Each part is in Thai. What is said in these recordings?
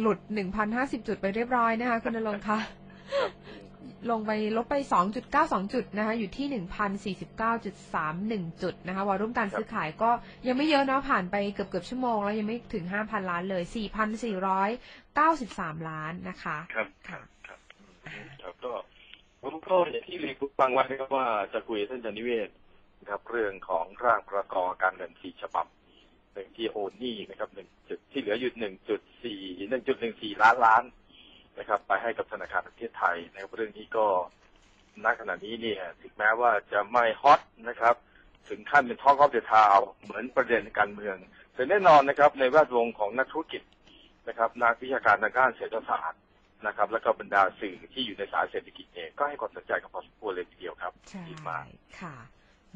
หลุด 1,050 จุดไปเรียบร้อยนะคะ คุณนรงค์คะลงไปลบไป 2.92 จุดนะคะ อยู่ที่ 1,049.31 จุดนะคะวอลุ่มการซื้อขายก็ยังไม่เยอะนะผ่านไปเกือบเกือบๆชั่วโมง แล้วยังไม่ถึง 5,000 ล้านเลย 4,493 ล้านนะคะ ครับครับครับอืมครับก็ผมก็อย่างที่เรียนคุณฟังไว้นะครับว่าจะคุยกับท่านจันนิเวศนะครับเรื่องของร่างประกอบการเงินสี่ฉบับ หนึ่งที่โอนหนี้นะครับหนึ่งจุดที่เหลืออยู่หนึ่งจุดสี่หนึ่งจุดหนึ่งสี่ล้านล้านนะครับ ไปให้กับธนาคารแห่งประเทศไทยนะครับเรื่องนี้ก็ณขณะนี้เนี่ยถึงแม้ว่าจะไม่ฮอตนะครับ ถึงขั้นเป็นท้องออฟเดอะทาวเหมือนประเด็นการเมืองแต่แน่นอนนะครับ ในแวดวงของนักธุรกิจนะครับ นักวิชาการทางด้านเศรษฐศาสตร์นะครับ แล้วก็บรรดาสื่อที่อยู่ในสายเศรษฐกิจเองก็ให้ความสนใจกับพอสมควรเลยทีเดียวครับใช่ดีมากค่ะ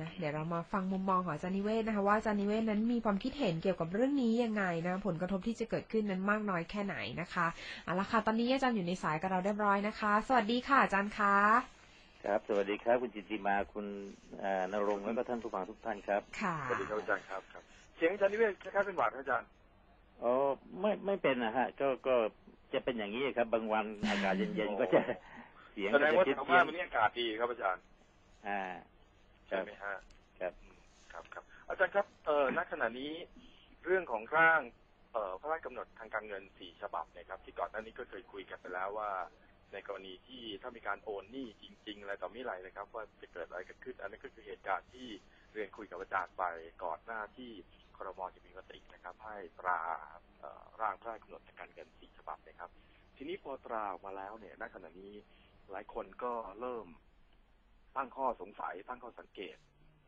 นะเดี๋ยวเรามาฟังมุมมองของอาจารย์นิเวศนะคะว่าอาจารย์นิเวศนั้นมีความคิดเห็นเกี่ยวกับเรื่องนี้ยังไงนะผลกระทบที่จะเกิดขึ้นนั้นมากน้อยแค่ไหนนะคะเอาละค่ะตอนนี้อาจารย์อยู่ในสายกับเราเรียบร้อยนะคะ สวัสดีค่ะอาจารย์คะครับ สวัสดีครับ คุณจิตติมาคุณเอ่อนรงค์แล้วก็ท่านผู้ฟังทุกท่านครับค่ะสวัสดีครับอาจารย์ครับครับเสียงอาจารย์นิเวศคล้ายๆเป็นหวัดครับอาจารย์อ๋อไม่ไม่เป็นนะฮะ ก็ก็จะเป็นอย่างนี้ครับ บางวันอากาศเย็นๆก็จะเสียงแสก็ดงจะว่าเพี้ยนแถวเพี้บ้ายนนวันนี้อากาศดีครับอาจารย์ อ่า ใช่ไหมฮะครับอืมครับครับ อาจารย์ครับเอ่อณขณะนี้เรื่องของร่างเอ่อพระราชกำหนดทางการเงินสี่ฉบับเนะครับ ที่ก่อนหน้านี้ก็เคยคุยกันไปแล้วว่า ในกรณีที่ถ้ามีการโอนหนี้จริง ๆ อะไรต่อมีอะไรนะครับ ว่าจะเกิดอะไรกันขึ้น อันนี้นก็คือเหตุการณ์ที่เรียนคุยกับอาจารย์ไปก่อนหน้าที่ครมจะมีมตินะครับ ให้ตราเอ่อร่างพระราชกำหนดทางการเงินสี่ฉบับนะครับ ทีนี้พอตราออกมาแล้วเนี่ยณขณะนี้หลายคนก็เริ่ม ตั้งข้อสงสัย ตั้งข้อสังเกต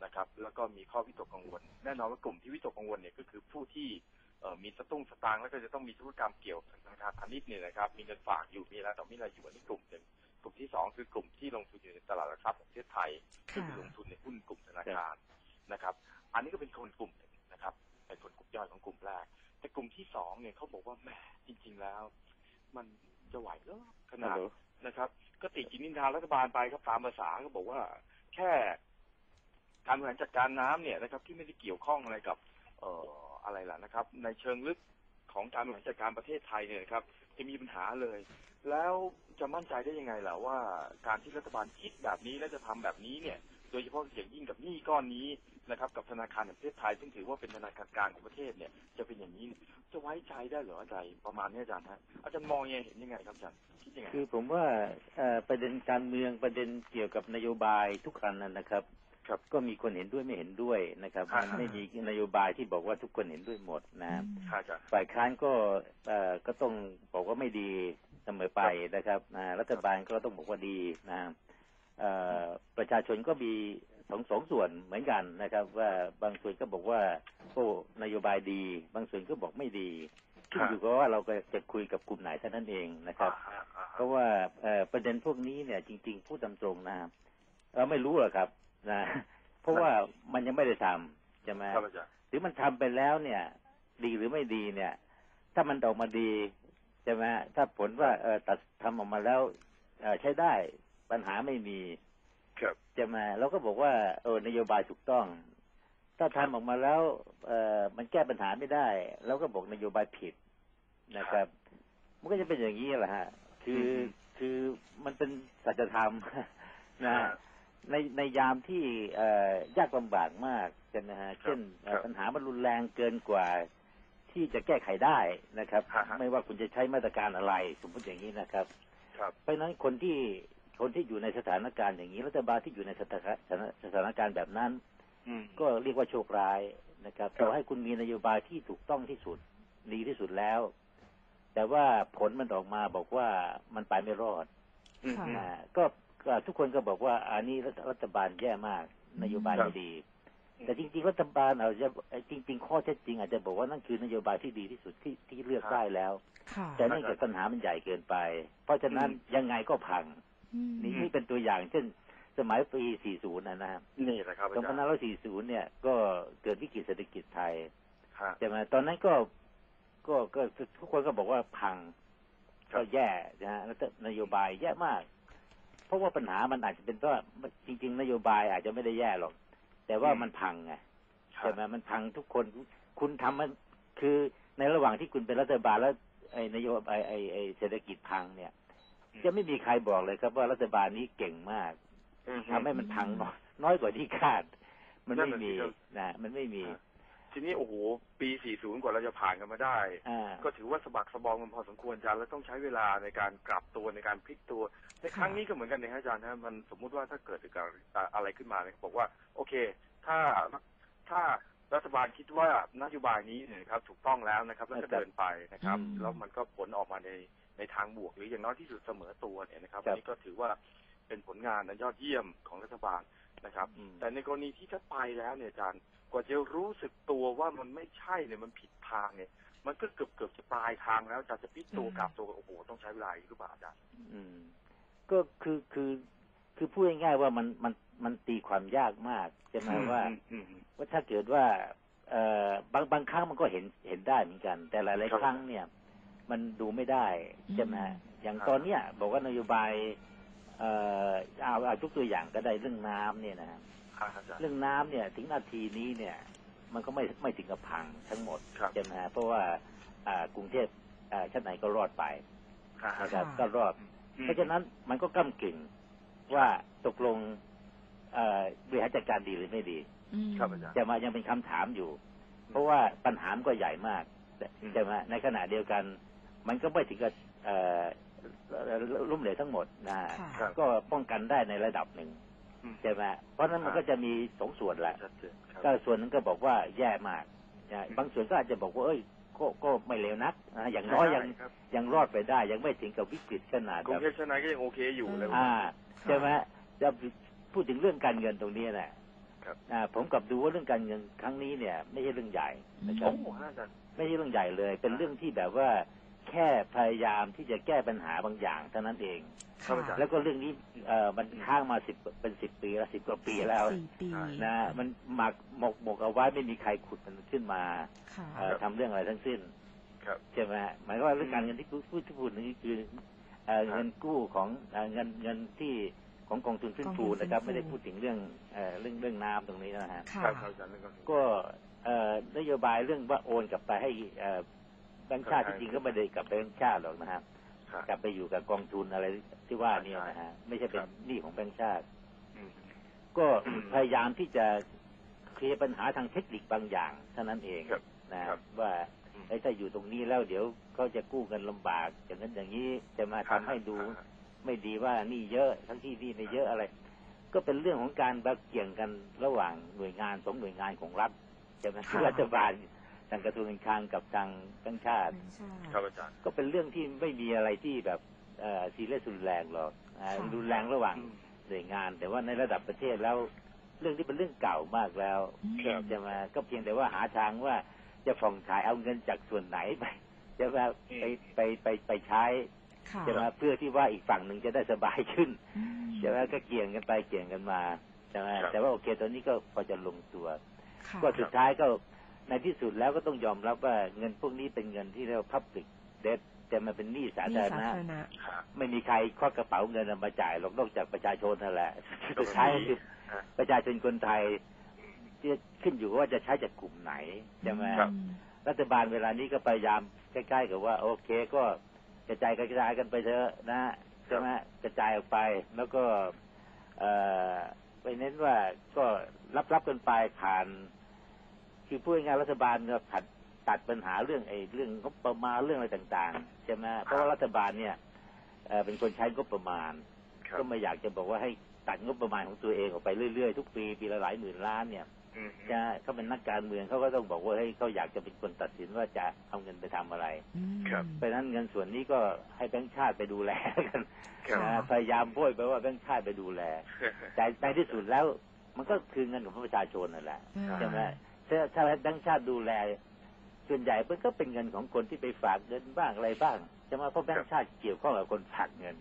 นะครับ แล้วก็มีข้อวิตกกังวล แน่นอนว่ากลุ่มที่วิตกกังวลเนี่ยก็คือผู้ที่เอ่อมีสตุ้งสตางค์แล้วก็จะต้องมีธุรกรรมเกี่ยวกับธนาคารพาณิชย์เนี่ยนะครับ มีเงินฝากอยู่มีอะไรต่อมีอะไรอยู่อันนี้กลุ่มหนึ่งกลุ่มที่สองคือกลุ่มที่ลงทุนอยู่ในตลาดหลักทรัพย์ของประเทศไทยซึ่งค่ะคือลงทุนในหุ้นกลุ่มธนาคารนะครับ อันนี้ก็เป็นคนกลุ่มหนึ่งนะครับเป็นคนกลุ่มย่อยของกลุ่มแรก แต่กลุ่มที่สองเนี่ยเขาบอกว่าแหมจริง ๆแล้ว มันจะไหวเหรอขนาด นะครับ ก็ติกินนินทารัฐบาลไปครับตามภาษาก็บอกว่า แค่การบริหารจัดการน้ำเนี่ยนะครับ ที่ไม่ได้เกี่ยวข้องอะไรกับ เอ่ออะไรล่ะนะครับ ในเชิงลึกของการบริหารจัดการประเทศไทยเนี่ยนะครับ จะมีปัญหาเลย แล้วจะมั่นใจได้ยังไงล่ะว่า การที่รัฐบาลคิดแบบนี้และจะทำแบบนี้เนี่ย โดยเฉพาะอย่างยิ่งกับหนี้ก้อนนี้นะครับกับธนาคารแห่งประเทศไทยซึ่งถือว่าเป็นธนาคารกลางของประเทศเนี่ยจะเป็นอย่างนี้จะไว้ใจได้เหรออาจารย์ประมาณนี้อาจารย์ฮะอาจารย์มองยังไงเห็นยังไงครับอาจารย์คิดยังไงคือผมว่าเอ่อประเด็นการเมืองประเด็นเกี่ยวกับนโยบายทุกคันนั้นนะครับครับก็มีคนเห็นด้วยไม่เห็นด้วยนะครับอ่ามันไม่มีนโยบายที่บอกว่าทุกคนเห็นด้วยหมดนะค่ะอาจารย์ฝ่ายค้านก็เอ่อก็ต้องบอกว่าไม่ดีเสมอไปนะครับอ่ารัฐบาลก็ต้องบอกว่าดีนะเอ่อ ประชาชนก็มีสองสองส่วนเหมือนกันนะครับ ว่าบางส่วนก็บอกว่าโอ้นโยบายดี บางส่วนก็บอกไม่ดีขึ้นอยู่กับว่าเราก็จะคุยกับกลุ่มไหนเท่านั้นเองนะครับอ่าอ่าเพราะว่าเอ่อประเด็นพวกนี้เนี่ย จริง ๆ พูดตามตรงนะเราไม่รู้หรอกครับนะเพราะว่ามันยังไม่ได้ทำใช่ไหมครับอาจารย์หรือมันทำไปแล้วเนี่ย ดีหรือไม่ดีเนี่ย ถ้ามันออกมาดีใช่ไหมถ้าผลว่าเออตัดทำออกมาแล้วเออใช้ได้ ปัญหาไม่มีครับใช่ไหมเราก็บอกว่าเออนโยบายถูกต้อง ถ้าทำออกมาแล้ว เออมันแก้ปัญหาไม่ได้เราก็บอกนโยบายผิดนะครับ มันก็จะเป็นอย่างนี้แหละฮะ คือคือมันเป็นสัจธรรมนะในในยามที่เอ่อยากลำบากมากใช่ไหมฮะเช่นเอ่อครับปัญหามันรุนแรงเกินกว่าที่จะแก้ไขได้นะครับฮะฮะไม่ว่าคุณจะใช้มาตรการอะไร สมมติอย่างนี้นะครับครับเพราะฉะนั้นคนที่ คนที่อยู่ในสถานการณ์อย่างนี้รัฐบาลที่อยู่ในสถานสถานสถานการณ์แบบนั้นอืมก็เรียกว่าโชคร้ายนะครับครับต่อให้คุณมีนโยบายที่ถูกต้องที่สุดดีที่สุดแล้ว แต่ว่าผลมันออกมาบอกว่ามันไปไม่รอดอืมค่ะอ่าก็ก็ทุกคนก็บอกว่าอันนี้รัฐรัฐบาลแย่มาก นโยบายครับไม่ดี แต่จริงๆรัฐบาลอาจจะจริง ๆ ข้อเท็จจริง อาจจะบอกว่านั่นคือนโยบายที่ดีที่สุดที่ที่เลือกได้แล้วค่ะแต่เนื่องจากปัญหามันใหญ่เกินไป เพราะฉะนั้นยังไงก็พังอืม นี่นี่เป็นตัวอย่าง เช่น สมัยปี 40 นะนะครับนี่แหละครับอาจารย์2540 เนี่ย ก็เกิดวิกฤตเศรษฐกิจไทยฮะใช่ไหมตอนนั้นก็ก็ก็ทุกคนก็บอกว่าพังครับก็แย่นะฮะแล้วก็นโยบายแย่มาก เพราะว่าปัญหามันอาจจะเป็นว่าจริง ๆ นโยบายอาจจะไม่ได้แย่หรอก แต่ว่ามันพังไงครัใช่บไหมมันพังทุกคนคุณทำมันคือในระหว่างที่คุณเป็นรัฐบาลแล้วไอ้นโยบายไอ้ไอ้เศรษฐกิจพังเนี่ยอืม จะไม่มีใครบอกเลยครับว่ารัฐบาลนี้เก่งมากอืมทำให้มันพังน้อยน้อยกว่าที่คาด มันนั่ไม่นน่ะมีสิครับนะมันไม่มีอ่าทีนี้โอ้โหปี 40 กว่าเราจะผ่านกันมาได้อ่าก็ถือว่าสะบักสะบอมมันพอสมควรอาจารย์แล้วต้องใช้เวลาในการกลับตัวในการพลิกตัว ในครั้งนี้ก็เหมือนกันนะฮะอาจารย์นะมันสมมุติว่าถ้าเกิดเกิดอะไรขึ้นมาเนี่ยบอกว่า โอเค ถ้าถ้ารัฐบาลคิดว่านโยบายนี้เนี่ยนะครับถูกต้องแล้วนะครับแล้วก็เดินไปนะครับอืมแล้วมันก็ผลออกมาใน ในทางบวกหรืออย่างน้อยที่สุดเสมอตัวเนี่ยนะครับครัอับนนี้ก็ถือว่าเป็นผลงานอันยอดเยี่ยมของรัฐบาลนะครับอืมแต่ในกรณีที่ถ้าไปแล้วเนี่ยอาจารย์กว่าจะรู้สึกตัวว่ามันไม่ใช่เนี่ยมันผิดทางเนี่ย มันก็เกือบเกือบจะปลายทางแล้วอาจารย์จะพลิกตัวอืมกลับตัวโอ้โหต้องใช้เวลาอีกหรือเปล่าอาจารย์อืมก็คือคือคือพูดง่ายๆว่ามันมันมันตีความยากมากใช่ไหมว่าอืมอืมว่าถ้าเกิดว่า เอ่อบางบางครั้งมันก็เห็นเห็นได้เหมือนกัน แต่หลายครับๆครั้งเนี่ย มันดูไม่ได้ใช่ไหมอืมอย่างครับตอนเนี้ยบอกว่านโยบาย เอ่อเอาเอาทุกตัวอย่างก็ได้เรื่องน้ำเนี่ยนะครับอาจารย์เรื่องน้ำเนี่ย ถึงนาทีนี้เนี่ย มันก็ไม่ไม่ถึงกับพังทั้งหมดครับใช่ไหมฮะเพราะว่า อ่ากรุงเทพอ่าชั้นไหนก็รอดไปครับนะครับค่ะก็รอด เพราะฉะนั้นมันก็ก้ากึ่งว่าตกลงเอ่อบริหารจัดการดีหรือไม่ดีอืมครับอาจารย์จะมายังเป็นคำถามอยู่ เพราะว่าปัญหามันก็ใหญ่มากอืมใช่ไหมในขณะเดียวกัน มันก็ไม่ถึงกับเอ่อล้มเหลวทั้งหมคนะฮะค่ะครับก็ป้องกันได้ในระดับหนึ่งอืมใช่ไหมเพราะฉะนั้นมันครับก็จะมีสองส่วนแหละชัดเจนครับก็ส่วนหนึงก็บอกว่าแย่มากนะบางส่วนก็อาจจะบอกว่าเอ้ยก็ก็ไม่เลวนักนะอย่างน้อยยังใช่ครับยังรอดไปได้ ยังไม่ถึงกับวิกฤตขนาดกรุแบงบเทพชนายก็ยังโอเคอยู่เลยอ่าใช่ไหมจะพูดถึงเรื่องการเงินตรงนี้แหละครับอ่าผมกลับดูว่าเรื่องการเงินครั้งนี้เนี่ย ไม่ใช่เรื่องใหญ่นะครัโอ้บโหอาจารย์ไม่ใช่เรื่องใหญ่เลย เป็นเรื่องที่แบบว่า แค่พยายามที่จะแก้ปัญหาบางอย่างเท่านั้นเองครับอาจารย์แล้วก็เรื่องนี้เอ่อมันค้างมาสิบเป็นสิบปีแล้วสิบกว่าปีแล้วสี่ปีนะมันหมักหมกหมกเอาไว้ไม่มีใครขุดมันขึ้นมาค่ะ เอ่อทำเรื่องอะไรทั้งสิ้นครับ ใช่ไหมฮะหมายความว่าเรื่องการเงินที่พูดพูดที่พูดนี่คือเอ่อครับเงินกู้ของเอ่อเงินเงินที่ของกองทุนฟื้นฟูกองทุนฟื้นฟูนะครับไม่ได้พูดถึงเรื่องเอ่อเรื่องเรื่องน้ำตรงนี้นะฮะ ค่ะ ครับอาจารย์เรื่องนี้ก็เอ่อนโยบายเรื่องว่าโอนกลับไปให้เอ่อแบงค์ชาติครัที่บจริงก็ไม่ได้กลับไปแบงค์ชาติหรอกนะฮะครับ กลับไปอยู่กับกองทุนอะไรที่ว่าเนี่ยนะฮะไม่ใช่เป็คนรับหนี้ของแบงค์ชาติอืมก็อืมพยายามที่จะเคลียร์ปัญหาทางเทคนิคบางอย่างเท่านั้นเองครับนะครับว่าอืมไอ้ถ้าอยู่ตรงนี้แล้วเดี๋ยวเขาจะกู้กันลำบาก อย่างนั้นอย่างนี้จะมาทำให้ดูไม่ดีว่านี่เยอะทั้งที่นี่ไม่เยอะอะไร ก็เป็นเรื่องของการแบบเกี่ยงกันระหว่างหน่วยงานสองหน่วยงานของรัฐใช่ไหมคือค่ะรัฐบาลทางกระทรวงการคลังกับทางแบงค์ชาติใช่ครับอาจารย์ ก็เป็นเรื่องที่ไม่มีอะไรที่แบบเอ่อซีเรียสรุนแรงหรอกอ่าค่ะรุนแรงระหว่างอืมหน่วยงาน แต่ว่าในระดับประเทศแล้ว เรื่องที่เป็นเรื่องเก่ามากแล้วอืมครับใช่ไหมก็เพียงแต่ว่าหาทางว่าจะผ่องถ่ายเอาเงินจากส่วนไหนไปจะไปไปไปไปไปใช้ค่ะใช่ไหมเพื่อที่ว่าอีกฝั่งหนึ่งจะได้สบายขึ้นอืมใช่ไหมก็เกี่ยงกันไปเกี่ยงกันมาใช่ไหมครับแต่ว่าโอเคตอนนี้ก็พอจะลงตัวค่ะก็สุดท้ายก็ ในที่สุดแล้วก็ต้องยอมรับว่าเงินพวกนี้เป็นเงินที่เรียกว่า public debt แต่มันเป็นหนี้สานี่ธารสาณะธารณะครับไม่มีใครควักกระเป๋าเงินเอามาจ่ายหรอกนอกจากประชาชนนั่นแหละสุดท้ายก็คือฮะประชาชนคนไทยที่ขึ้นอยู่ว่าจะใช้จากกลุ่มไหนใช่ไหมครับอืมรัฐบาลเวลานี้ก็พยายามใกล้ๆกับว่า โอเคก็กระจายกระจายกันไปเถอะนะใช่ไหมกระจายออกไปแล้วก็ เอ่อไปเน้นว่าก็รับรับกันไปผ่าน คือพูดง่ายๆรัฐบาลก็ผัดตัดปัญหาเรื่องไอ้เรื่องงบประมาณเรื่องอะไรต่างๆใช่ไหมเพราะว่ารัฐบาลเนี่ยเอ่อเป็นคนใช้งบประมาณครับก็ไม่อยากจะบอกว่าให้ตัดงบประมาณของตัวเองออกไปเรื่อยๆทุกปีปีละหลายหมื่นล้านเนี่ยอืมจะเขาเป็นนักการเมืองเขาก็ต้องบอกว่าให้ยเขาอยากจะเป็นคนตัดสินว่าจะเอาเงินไปทำอะไรอืมครับเพราะฉะนั้นเงินส่วนนี้ก็ให้แบงค์ชาติไปดูแลกันครับนะพยายามโบยไปว่าแบงค์ชาติไปดูแลแต่ในที่สุดแล้วมันก็คือเงินของประชาชนนั่นแหละอ่าใช่ไหม ถ้าถ้าแบงค์ชาติดูแล ส่วนใหญ่มันก็เป็นเงินของคนที่ไปฝากเงินบ้างอะไรบ้างใช่ไหมเพราะแบงค์ชาติเกี่ยวข้องกับคนฝากเงิน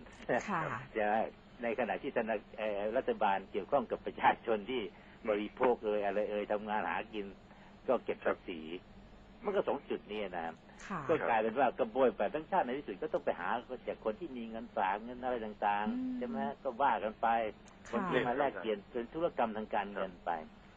ค่ะใช่ไหมในขณะที่ธนาเอ่อรัฐบาลเกี่ยวข้องกับประชาชนที่บริโภคเอ่ยอะไรเอ่ยทำงานหากิน ก็เก็บภาษีมันก็สองจุดนี้นะครับค่ะก็กลายเป็นว่ากระบวยแบบแบงค์ชาติในที่สุดก็ต้องไปหาจากคนที่มีเงินฝากเงินอะไรต่างอืมๆใช่ไหมก็ว่ากันไป คนค่ะที่มาแลกเปลี่ยนเป็นธุรกรรมทางการเงินไป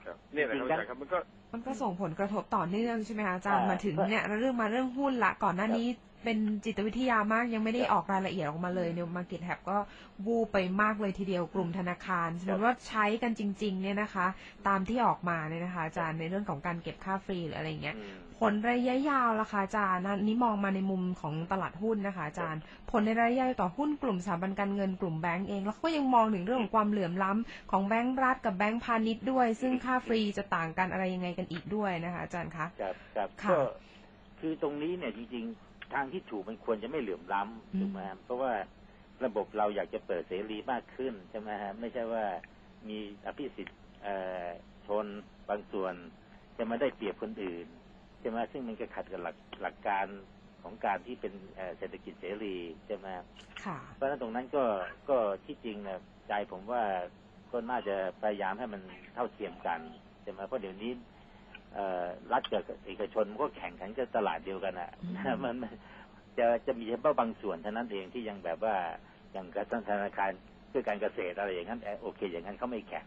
ครับเนี่ยแหละครับอาจารย์ครับมันก็ มันก็ส่งผลกระทบต่อเนื่องใช่ไหมคะอาจารย์อ่ามาถึงเนี่ยเรื่องมาเรื่องหุ้นละก่อนหน้านี้ เป็นจิตวิทยามากยังไม่ได้ครับออกรายละเอียดออกมาเลยเนี่ยมาเก็ตแฮก็วูบไปมากเลยทีเดียวกลุ่มธนาคารสมมติว่าใช้กันจริง ๆ เนี่ยนะคะ ตามที่ออกมาเนี่ยนะคะ อาจารย์ในเรื่องของการเก็บค่าฟรีหรืออะไรอย่างเงี้ยอืมผลระยะยาวล่ะคะอาจารย์นะนี่มองมาในมุมของตลาดหุ้นนะคะอาจารย์ ผลในระยะยาวต่อหุ้นกลุ่มสถาบันการเงินกลุ่มแบงก์เอง แล้วก็ยังมองถึงเรื่องของความเหลื่อมล้ำของแบงก์รัฐกับแบงก์พาณิชย์ด้วย ซึ่งค่าฟรีจะต่างกันอะไรยังไงกันอีกด้วยนะคะอาจารย์คะครับครับค่ะก็คือตรงนี้เนี่ยจริงๆ ทางที่ถูกมันควรจะไม่เหลื่อมล้อืมำถูกไหมครับเพราะว่าระบบเราอยากจะเปิดเสรีมากขึ้นใช่ไหมฮะไม่ใช่ว่ามีอภิสิทธิ์เอ่อชนบางส่วนจะมาได้เปรียบคนอื่นใช่ไหมซึ่งมันก็ขัดกับหลักหลักการของการที่เป็นเอ่อเศรษฐกิจเสรีใช่ไหมค่ะเพราะฉะนั้นตรงนั้นก็ก็ที่จริงเนี่ยใจผมว่าก็น่าจะพยายามให้มันเท่าเทียมกันใช่ไหมเพราะเดี๋ยวนี้เอ่อ รัฐกับเอกชนมันก็แข่งขันกันตลาดเดียวกันอะอืมมันมันจะจะมีเฉพาะบางส่วนเท่านั้นเองที่ยังแบบว่าอย่างกระธนาคารเพื่อการเกษตรอะไรอย่างนั้นเอ่อโอเค อย่างนั้นเขาไม่แข่ง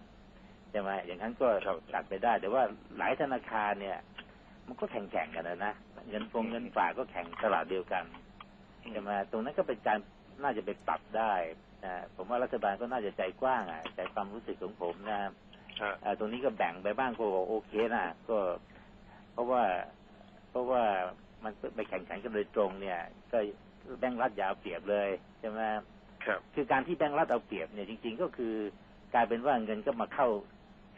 ใช่ไหมอย่างนั้นก็ครับตัดไปได้ แต่ว่าหลายธนาคารเนี่ย มันก็แข่งแข่งๆกันนะนะเงินฟงเงินฝากก็แข่งตลาดเดียวกันใช่ไหมตรงนั้นก็เป็นการน่าจะไปปรับได้นะผมว่ารัฐบาลก็น่าจะใจกว้างอะใจความรู้สึกของผมนะฮะเอ่อ ตรงนี้ก็แบ่งไปบ้างก็โอเคนะก็ เพราะว่า เพราะว่ามันไปแข่งขันกันโดยตรงเนี่ย ก็แบงก์รัฐอยาวเปรียบเลยใช่ไหมครับ คือการที่แบงก์รัฐเอาเปรียบเนี่ยจริง ๆ ก็คือกลายเป็นว่าเงินก็มาเข้า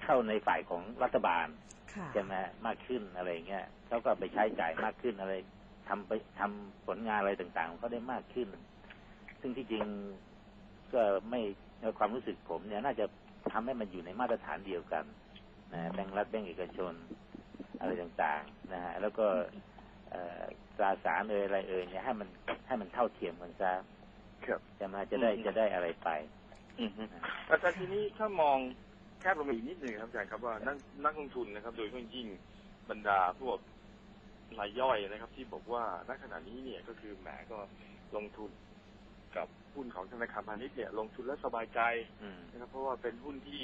เข้าในฝ่ายของรัฐบาลค่ะใช่ไหมมากขึ้นอะไรอย่างเงี้ยเขาก็ไปใช้จ่ายมากขึ้นอะไรทำไปทำผลงานอะไรต่างๆของเขาได้มากขึ้น ซึ่งที่จริงก็ไม่ในความรู้สึกผมเนี่ย น่าจะ ทำให้มันอยู่ในมาตรฐานเดียวกันนะแบงก์รัฐแบงก์เอกชน อะไรต่างๆนะฮะแล้วก็เอ่อตราสารเอ่ยอะไรเอ่ยเนี่ยให้มันให้มันเท่าเทียมกันซะครับจะมาจะได้จะได้อะไรไปอืมฮึอาจารย์ทีนี้ถ้ามองแคบลงมาอีกนิดหนึ่งครับอาจารย์ครับว่านักนักลงทุนนะครับ โดยเฉพาะยิ่งบรรดาพวกรายย่อยนะครับ ที่บอกว่าณขณะนี้เนี่ยก็คือแหมก็ลงทุน กับหุ้นของธนาคารพาณิชย์เนี่ยลงทุนแล้วสบายใจอืมนะครับเพราะว่าเป็นหุ้นที่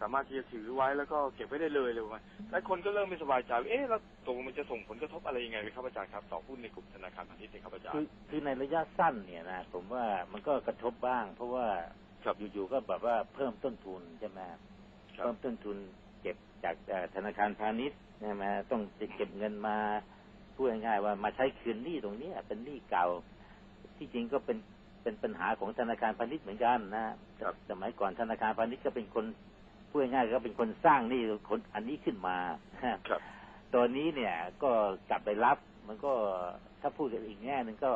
สามารถที่จะถือไว้แล้วก็เก็บไว้ได้เลยเลยว่าหลายคนก็เริ่มไม่สบายใจว่าเอ๊ะแล้วตกลงมันจะส่งผลกระทบอะไรยังไงไหมครับอาจารย์ครับ ต่อหุ้นในกลุ่มธนาคารพาณิชย์เนี่ยครับอาจารคือย์คือในระยะสั้นเนี่ยนะผมว่ามันก็กระทบบ้าง เพราะว่าครับอยู่ๆก็แบบว่าเพิ่มต้นทุนใช่ไหมครับเพิ่มต้นทุนเก็บจากเอ่อธนาคารพาณิชย์ใช่ไหมต้องเก็บเงินมาพูดง่ายๆว่ามาใช้คืนหนี้ตรงเนี้ยเป็นหนี้เก่า ที่จริงก็เป็น เป็นปัญหาของธนาคารพาณิชย์เหมือนกันนะครับสมัยก่อนธนาคารพาณิชย์ก็เป็นคนพูดง่ายๆก็เป็นคนสร้างหนี้คนอันนี้ขึ้นมาครับตัวนี้เนี่ยก็กลับไปรับ มันก็ถ้าพูดกันอีกแง่หนึ่งก็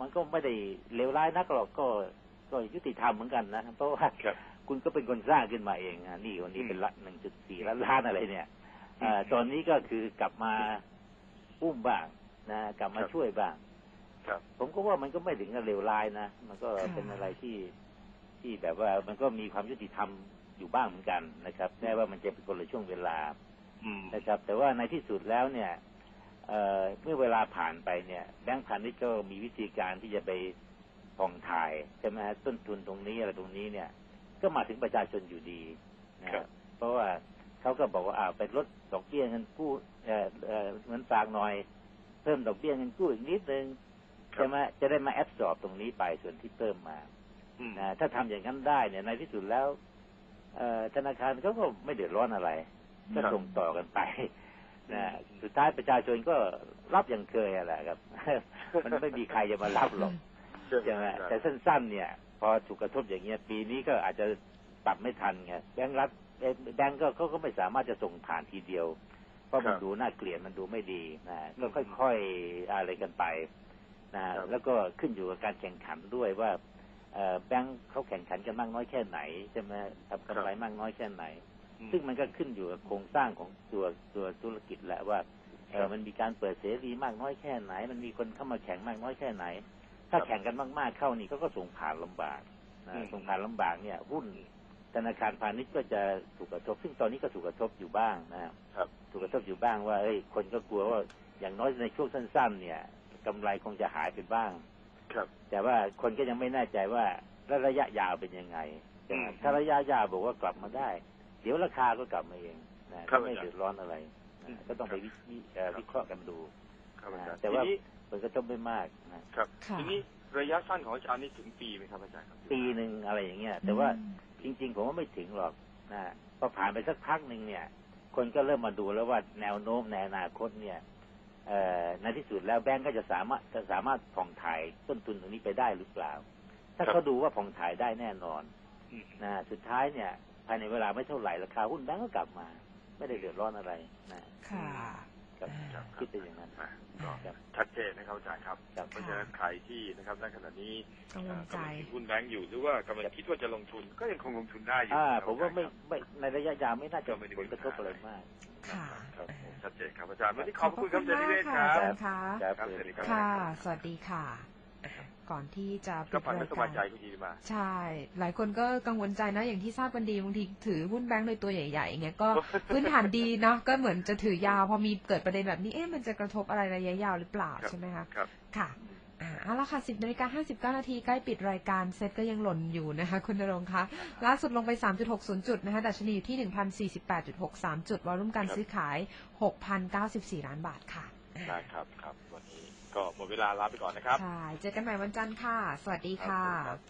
มันก็ไม่ได้เลวร้ายนักหรอกก็ก็ยุติธรรมเหมือนกันนะเพราะว่าครับคุณก็เป็นคนสร้างขึ้นมาเองอะนี่วันนี้อืมเป็นละหนึ่งจุดสี่ล้านล้านอะไรเนี่ยอืมอ่าตอนนี้ก็คือกลับมาอุ้มบ้างนะกลับมาครับช่วยบ้าง ครับ ผมก็ว่ามันก็ไม่ถึงกับเลวร้ายนะมันก็ค่ะเป็นอะไรที่ที่แบบว่ามันก็มีความยุติธรรมอยู่บ้างเหมือนกันนะครับแม้ว่ามันจะเป็นคนละช่วงเวลาอืมนะครับ แต่ว่าในที่สุดแล้วเนี่ยเอ่อเมื่อเวลาผ่านไปเนี่ยแบงก์พาณิชย์ก็มีวิธีการที่จะไปผ่องถ่ายใช่ไหมฮะต้นทุนตรงนี้อะไรตรงนี้เนี่ย ก็มาถึงประชาชนอยู่ดีนะครับเพราะว่าเขาก็บอกว่าอ่าไปลดดอกเบี้ยเงินกู้เอ่อเอ่อเงินฝากหน่อย เพิ่มดอกเบี้ยเงินกู้อีกนิดนึงครับ ใช่ไหมจะได้มาแอบสอบตรงนี้ไปส่วนที่เพิ่มมาอืมนะถ้าทำอย่างนั้นได้เนี่ยในที่สุดแล้วเอ่อธนาคารเขาก็ไม่เดือดร้อนอะไร ก็ครับส่งต่อกันไปนะสุดท้ายประชาชนก็รับอย่างเคยอะแหละครับ มันไม่มีใครจะมารับหรอกใช่ไหมแต่สั้น ๆ เนี่ย พอถูกกระทบอย่างเงี้ยปีนี้ก็อาจจะปรับไม่ทันไงแบงก์รัฐเอ่อแบงก์ก็เขาก็ไม่สามารถจะส่งผ่านทีเดียว เพราะมันครับดูน่าเกลียดมันดูไม่ดีนะก็ค่อยๆอะไรกันไป นะครับแล้วก็ขึ้นอยู่กับการแข่งขันด้วยว่าเอ่อแบงก์เขาแข่งขันกันมากน้อยแค่ไหนใช่ไหมทำกำไรมากน้อยแค่ไหนอืมซึ่งมันก็ขึ้นอยู่กับโครงสร้างของตัวตัวธุรกิจแหละว่าเอครัอบมันมีการเปิดเสรีมากน้อยแค่ไหน มันมีคนเข้ามาแข่งมากน้อยแค่ไหน ถ้าครับแข่งกันมาก ๆเข้านี่เขาก็ส่งผ่านลำบากนะอืมส่งผ่านลำบากเนี่ยหุ้นธนาคารพาณิชย์ก็จะถูกกระทบ ซึ่งตอนนี้ก็ถูกกระทบอยู่บ้างนะครับครับถูกกระทบอยู่บ้างว่าเอ้ยคนก็กลัวว่าอย่างน้อยในช่วงสั้น ๆ เนี่ย กำไรคงจะหายไปบ้าง ครับ แต่ว่าคนก็ยังไม่แน่ใจว่าแล้วระยะยาวเป็นยังไงใช่ไหมอืมถ้าระยะยาวบอกว่ากลับมาได้ เดี๋ยวราคาก็กลับมาเองนะครัก็บไม่อาจารย์เดือดร้อนอะไรอืมนะก็ต้องไปวิวิเอ่อครับวิเคราะห์กันดูครับอาจารย์แต่ทีว่านี้ผลกระทบไม่มากนะครับค่ะทีนี้ระยะสั้นของอาจารย์นี่ถึงปีไหมครับอาจารย์ครับปีหนึ่งอะไรอย่างเงี้ยแต่ว่าจริง ๆ ผมว่าไม่ถึงหรอกนะพอผ่านไปสักพักหนึ่งเนี่ย คนก็เริ่มมาดูแล้วว่าแนวโน้มในอนาคตเนี่ยเอ่อ ในที่สุดแล้วแบงก์ก็จะสามารถจะสามารถผ่องถ่ายต้นทุนตรงนี้ไปได้หรือเปล่า ถ้าเขาดูว่าผ่องถ่ายได้แน่นอนอืมนะสุดท้ายเนี่ย ภายในเวลาไม่เท่าไหร่ราคาหุ้นแบงก์ก็กลับมา ไม่ได้เดือดร้อนอะไรนะค่ะ ครับครับคิดเป็นอย่างนั้นอะก็ครับชัดเจนนะครับอาจารย์ครับครับ เพราะฉะนั้นใครที่นะครับในขณะนี้กังวลใจกำลังถือหุ้นแบงก์อยู่หรือว่ากำลังคิดว่าจะลงทุนก็ยังคงลงทุนได้อยู่อ่านะครับผมว่าไม่อจรย์ไม่ในระยะยาวไม่น่าจะก็ไม่ได้ผลกระทบอะไรมากค่ะครับอ่าชัดเจนครับอาจารย์วันนี้ขอบคุณครับอาจารย์นิเวศคค่ะรับอาจารย์คะครับครับสวัสดีครับค่ะสวัสดีค่ะ ก่อนที่จะปิก็ดฟังราแล้วยสบายใจการก็ดีมา ใช่ หลายคนก็กังวลใจนะอย่างที่ทราบกันดีบางทีถือหุ้นแบงค์โดยตัวใหญ่ๆอย่างเงี้ยก็พื้นฐานดีเนาะก็เหมือนจะถือยาวพอมีเกิดประเด็นแบบนี้เอ๊ะมันจะกระทบอะไรระยะยาวหรือเปล่าครับใช่ไหมคะครับค่ะอ่าเอาละค่ะ 10นาฬิกา59 นาทีใกล้ปิดรายการเซ็ตก็ยังหล่นอยู่นะคะ คุณนรงค์คะล่าสุดลงไป 3.60 จุดนะคะดัชนีอยู่ที่ 1,048.63 จุดวอลุ่มการซื้อขาย 6,094 ล้านบาทค่ะอ่าได้ครับครับวันนี้ ก็หมดเวลาลาไปก่อนนะครับใช่เจอกันใหม่วันจันทร์ค่ะ สวัสดีค่ะครับ